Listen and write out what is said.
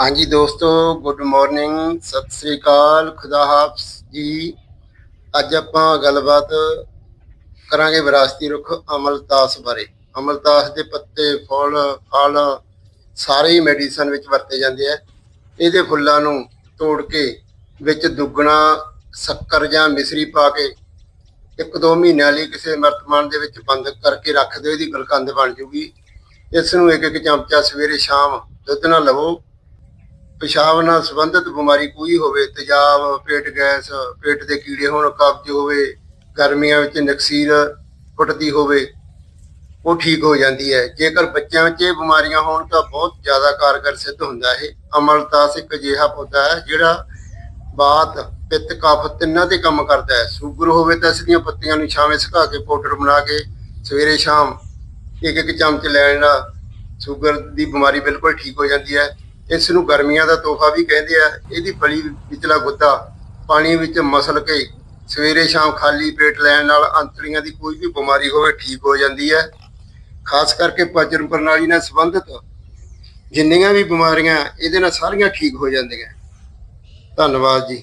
ਹਾਂਜੀ ਦੋਸਤੋ good morning Sat Sri ਅਕਾਲ, ਖੁਦਾ ਹਾਫਿਜ਼ ਜੀ। ਅੱਜ ਆਪਾਂ ਗੱਲਬਾਤ ਕਰਾਂਗੇ ਵਿਰਾਸਤੀ ਰੁੱਖ ਅਮਲਤਾਸ ਬਾਰੇ। ਅਮਲਤਾਸ ਦੇ ਪੱਤੇ, ਫੁੱਲ, ਫਲ, ਸਾਰੇ ਹੀ ਮੈਡੀਸਨ ਵਿੱਚ ਵਰਤੇ ਜਾਂਦੇ ਆ। ਇਹਦੇ ਫੁੱਲਾਂ ਨੂੰ ਤੋੜ ਕੇ ਵਿੱਚ ਦੁੱਗਣਾ ਸ਼ੱਕਰ ਜਾਂ ਮਿਸਰੀ ਪਾ ਕੇ ਇੱਕ ਦੋ ਮਹੀਨਿਆਂ ਲਈ ਕਿਸੇ ਮਰਤਮਾਨ ਦੇ ਵਿੱਚ ਬੰਦ ਕਰਕੇ ਰੱਖ ਦਿਓ, ਇਹਦੀ ਗਲਕੰਦ ਬਣ ਜੂਗੀ। ਇਸ ਨੂੰ ਇੱਕ ਇੱਕ ਚਮਚਾ ਸਵੇਰੇ ਸ਼ਾਮ ਦੁੱਧ ਨਾਲ ਲਵੋ। ਪਿਸ਼ਾਬ ਨਾਲ ਸੰਬੰਧਿਤ ਬਿਮਾਰੀ ਕੋਈ ਹੋਵੇ, ਤੇਜ਼ਾਬ, ਪੇਟ ਗੈਸ, ਪੇਟ ਦੇ ਕੀੜੇ ਹੋਣ, ਕਬਜ਼ ਹੋਵੇ, ਗਰਮੀਆਂ ਵਿੱਚ ਨਕਸੀਰ ਫੁੱਟਦੀ ਹੋਵੇ, ਉਹ ਠੀਕ ਹੋ ਜਾਂਦੀ ਹੈ। ਜੇਕਰ ਬੱਚਿਆਂ ਵਿੱਚ ਇਹ ਬਿਮਾਰੀਆਂ ਹੋਣ ਤਾਂ ਬਹੁਤ ਜ਼ਿਆਦਾ ਕਾਰਗਰ ਸਿੱਧ ਹੁੰਦਾ ਇਹ। ਅਮਲਤਾਸ ਇੱਕ ਅਜਿਹਾ ਪੌਦਾ ਹੈ ਜਿਹੜਾ ਬਾਤ, ਪਿੱਤ, ਕਫ ਤਿੰਨਾਂ ਤੇ ਕੰਮ ਕਰਦਾ ਹੈ। ਸ਼ੂਗਰ ਹੋਵੇ ਤਾਂ ਇਸ ਦੀਆਂ ਪੱਤੀਆਂ ਨੂੰ ਛਾਵੇਂ ਸੁਕਾ ਕੇ ਪਾਊਡਰ ਬਣਾ ਕੇ ਸਵੇਰੇ ਸ਼ਾਮ ਇੱਕ ਇੱਕ ਚਮਚ ਲੈਣ ਨਾਲ ਸ਼ੂਗਰ ਦੀ ਬਿਮਾਰੀ ਬਿਲਕੁਲ ਠੀਕ ਹੋ ਜਾਂਦੀ ਹੈ। ਇਸ ਨੂੰ ਗਰਮੀਆਂ ਦਾ ਤੋਹਫਾ ਵੀ ਕਹਿੰਦੇ ਆ। ਇਹਦੀ ਫਲੀ ਵਿਚਲਾ ਗੁੱਦਾ ਪਾਣੀ ਵਿੱਚ ਮਸਲ ਕੇ ਸਵੇਰੇ ਸ਼ਾਮ ਖਾਲੀ ਪੇਟ ਲੈਣ ਨਾਲ ਅੰਤੜੀਆਂ ਦੀ ਕੋਈ ਵੀ ਬਿਮਾਰੀ ਹੋਵੇ ਠੀਕ ਹੋ ਜਾਂਦੀ ਹੈ। ਖਾਸ ਕਰਕੇ ਪਾਚਨ ਪ੍ਰਣਾਲੀ ਨਾਲ ਸੰਬੰਧਿਤ ਜਿੰਨੀਆਂ ਵੀ ਬਿਮਾਰੀਆਂ, ਇਹਦੇ ਨਾਲ ਸਾਰੀਆਂ ਠੀਕ ਹੋ ਜਾਂਦੀਆਂ। ਧੰਨਵਾਦ ਜੀ।